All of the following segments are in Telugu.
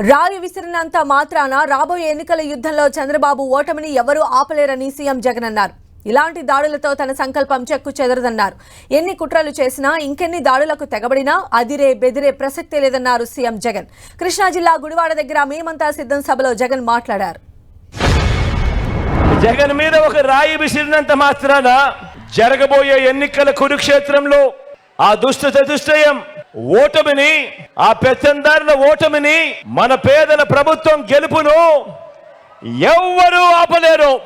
రాయి విసిరినంత మాత్రాన రాబోయే ఎన్నికల యుద్ధంలో చంద్రబాబు ఓటమిని ఎవరూ ఆపలేరని సీఎం జగన్ అన్నారు. ఇలాంటి దాడులతో తన సంకల్పం చెక్కు చెదరదన్నారు. ఎన్ని కుట్రలు చేసినా ఇంకెన్ని దాడులకు తెగబడినా అదిరే బెదిరే ప్రసక్తే లేదన్నారు సీఎం జగన్. కృష్ణా జిల్లా గుడివాడ దగ్గర మేమంతా సిద్ధం సభలో జగన్ మాట్లాడారు. జగన్ మీద ఒక రాయి విసిరినంత మాత్రాన జరగబోయే ఎన్నికల కురుక్షేత్రంలో ఆ దుష్ట చతుష్టయం ఓటమిని ఆ పెత్తందారుల ఓటమిని మన పేదల ప్రభుత్వం గెలుపును ఎవ్వరూ ఆపలేరు.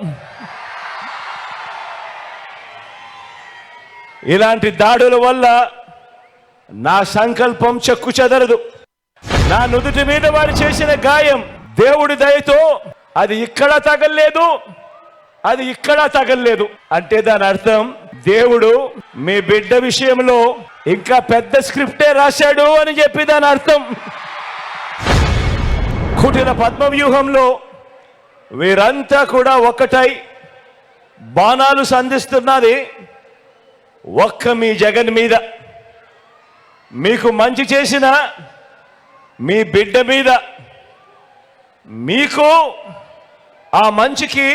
ఇలాంటి దాడుల వల్ల నా సంకల్పం చెక్కు చెదరదు. నా నుదుటి మీద వారు చేసిన గాయం దేవుడి దయతో అది ఇక్కడ తగలలేదు అది ఇక్కడ తగలలేదు. అంటే దాని అర్థం దేవుడు మీ బిడ్డ విషయంలో ఇంకా పెద్ద స్క్రిప్టే రాశాడు అని చెప్పి దాని అర్థం. కుటిల పద్మవ్యూహంలో వీరంతా కూడా ఒక్కటై బాణాలు సంధిస్తున్నది ఒక్క మీ జగన్ మీద. మీకు మంచి చేసిన మీ బిడ్డ మీద. మీకు ఆ మంచికి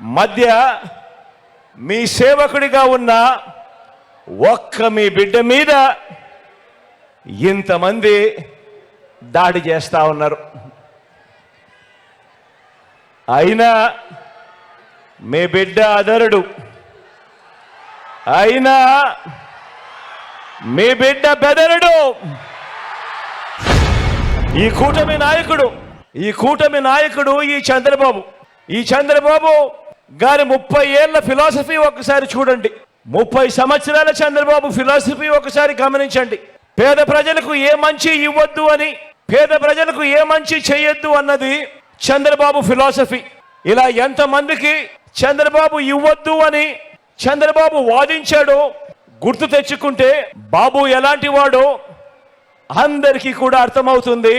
మధ్య మీ సేవకుడిగా ఉన్న ఒక్క మీ బిడ్డ మీద ఇంతమంది దాడి చేస్తా ఉన్నారు. అయినా మీ బిడ్డ అదరుడు అయినా మీ బిడ్డ బెదరుడు. ఈ కూటమి నాయకుడు ఈ కూటమి నాయకుడు ఈ చంద్రబాబు. ఈ చంద్రబాబు గారి ముప్పై ఏళ్ళ ఫిలాసఫీ ఒకసారి చూడండి. ముప్పై సంవత్సరాల చంద్రబాబు ఫిలాసఫీ ఒకసారి గమనించండి. పేద ప్రజలకు ఏ మంచి ఇవ్వద్దు అని పేద ప్రజలకు ఏ మంచి చేయొద్దు అన్నది చంద్రబాబు ఫిలాసఫీ. ఇలా ఎంతమందికి చంద్రబాబు ఇవ్వద్దు అని చంద్రబాబు వాదించాడో గుర్తు తెచ్చుకుంటే బాబు ఎలాంటి వాడో అందరికీ కూడా అర్థమవుతుంది.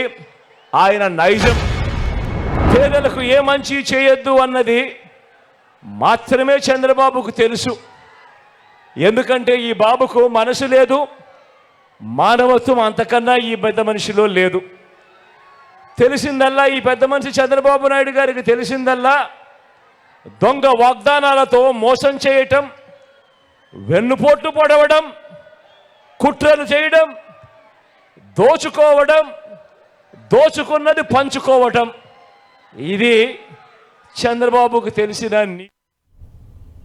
ఆయన నైజం. పేదలకు ఏ మంచి చేయొద్దు అన్నది మాత్రమే చంద్రబాబుకు తెలుసు. ఎందుకంటే ఈ బాబుకు మనసు లేదు మానవత్వం అంతకన్నా ఈ పెద్ద మనిషిలో లేదు. తెలిసిందల్లా ఈ పెద్ద మనిషి చంద్రబాబు నాయుడు గారికి తెలిసిందల్లా దొంగ వాగ్దానాలతో మోసం చేయటం వెన్నుపోట్లు పొడవడం కుట్రలు చేయడం దోచుకోవడం దోచుకున్నది పంచుకోవటం. ఇది చంద్రబాబుకు తెలిసిన